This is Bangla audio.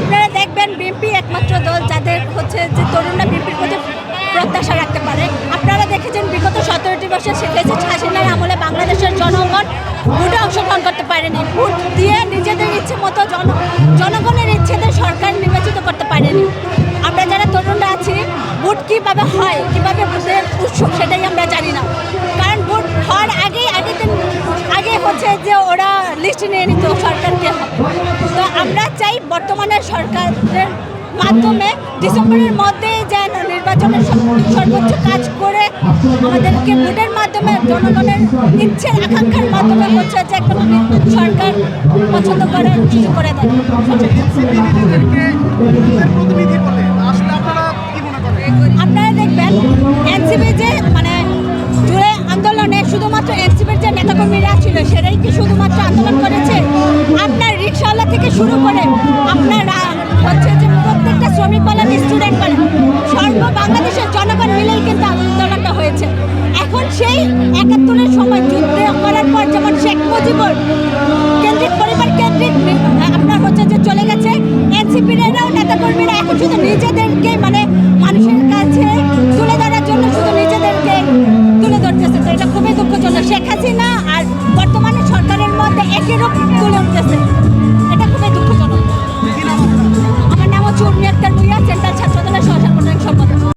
আপনারা দেখবেন বিএনপি একমাত্র দল যাদের হচ্ছে যে তরুণরা বিএনপির প্রতি প্রত্যাশা রাখতে পারে। আপনারা দেখেছেন বিগত সতেরোটি বছর শেখ হাসিনার আমলে বাংলাদেশের জনগণ ভোটে অংশগ্রহণ করতে পারেনি। ভোট দিয়ে নিজেদের ইচ্ছে মতো জন জনগণের ইচ্ছেদের সরকার নির্বাচিত করতে পারেনি। আমরা যারা তরুণরা আছি, ভোট কীভাবে হয়, কীভাবে ভোটের উৎসব সেটাই আমরা জানি না। কারণ ভোট হওয়ার আগেই দিন আগে হচ্ছে যে ওরা লিস্ট নিয়ে নিত সরকারকে। সরকারের মাধ্যমে ডিসেম্বরের মধ্যে যেন নির্বাচনের সর্বোচ্চ কাজ করে আমাদেরকে ভোটের মাধ্যমে জনগণের ইচ্ছের আকাঙ্ক্ষার মাধ্যমে হচ্ছে যে কোনো সরকার পছন্দ করার কিছু করে দেয়। আপনারা দেখবেন এনসিপি যে মানে জুড়ে আন্দোলনে শুধুমাত্র এনসিপির যে নেতাকর্মীরা ছিল সেটাই কি শুধুমাত্র আন্দোলন করেছে? আপনার রিক্সাওয়ালা থেকে শুরু করে বাংলাদেশের জনগণ মিলেই কিন্তু আন্দোলনটা হয়েছে। এখন সেই একাত্তরের সময় যুদ্ধ করার পর যেমন শেখ মুজিবুর কেন্দ্রিক পরিবার কেন্দ্রিক আপনার হচ্ছে যে চলে গেছে, এনসিপির এরাও নেতাকর্মীরা এখন শুধু নিজেদেরকে মানে মানুষের কাছে তুলে ধরার জন্য শুধু নিজেদেরকে তুলে ধরতেছে। তো এটা খুবই দুঃখজনক। শেখ হাসিনা আর বর্তমানে সরকারের মধ্যে একই রূপ তুলে উঠতেছে